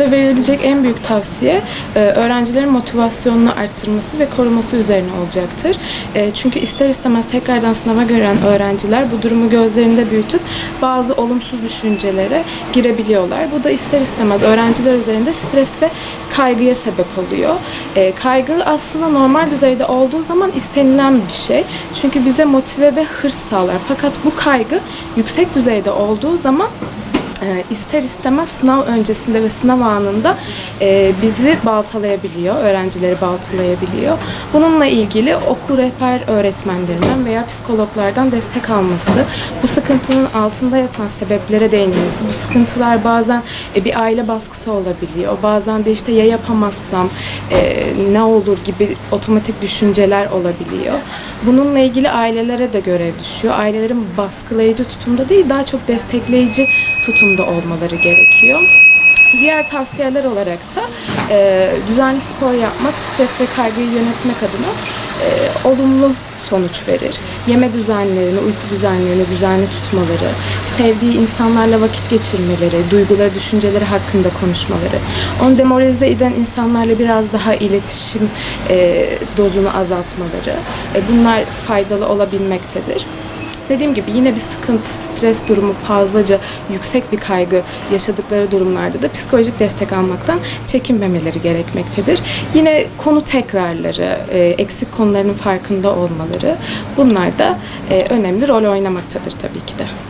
Burada verilebilecek en büyük tavsiye e, öğrencilerin motivasyonunu arttırması ve koruması üzerine olacaktır. E, Çünkü ister istemez tekrardan sınava giren öğrenciler bu durumu gözlerinde büyütüp bazı olumsuz düşüncelere girebiliyorlar. Bu da ister istemez öğrenciler üzerinde stres ve kaygıya sebep oluyor. E, Kaygı aslında normal düzeyde olduğu zaman istenilen bir şey. Çünkü bize motive ve hırs sağlar. Fakat bu kaygı yüksek düzeyde olduğu zaman e, ister istemez sınav öncesinde ve sınav anında e, bizi baltalayabiliyor, öğrencileri baltalayabiliyor. Bununla ilgili okul rehber öğretmenlerinden veya psikologlardan destek alması, bu sıkıntının altında yatan sebeplere değinilmesi, bu sıkıntılar bazen e, bir aile baskısı olabiliyor, bazen de işte ya yapamazsam e, ne olur gibi otomatik düşünceler olabiliyor. Bununla ilgili ailelere de görev düşüyor. Ailelerin baskılayıcı tutumda değil, daha çok destekleyici tutumda olmaları gerekiyor. Diğer tavsiyeler olarak da e, düzenli spor yapmak, stres ve kaygıyı yönetmek adına e, olumlu sonuç verir. Yeme düzenlerini, uyku düzenlerini düzenli tutmaları, sevdiği insanlarla vakit geçirmeleri, duyguları, düşünceleri hakkında konuşmaları, onu demoralize eden insanlarla biraz daha iletişim e, dozunu azaltmaları, e, bunlar faydalı olabilmektedir. Dediğim gibi yine bir sıkıntı, stres durumu fazlaca yüksek bir kaygı yaşadıkları durumlarda da psikolojik destek almaktan çekinmemeleri gerekmektedir. Yine konu tekrarları, e, eksik konularının farkında olmaları bunlar da e, önemli rol oynamaktadır tabii ki de.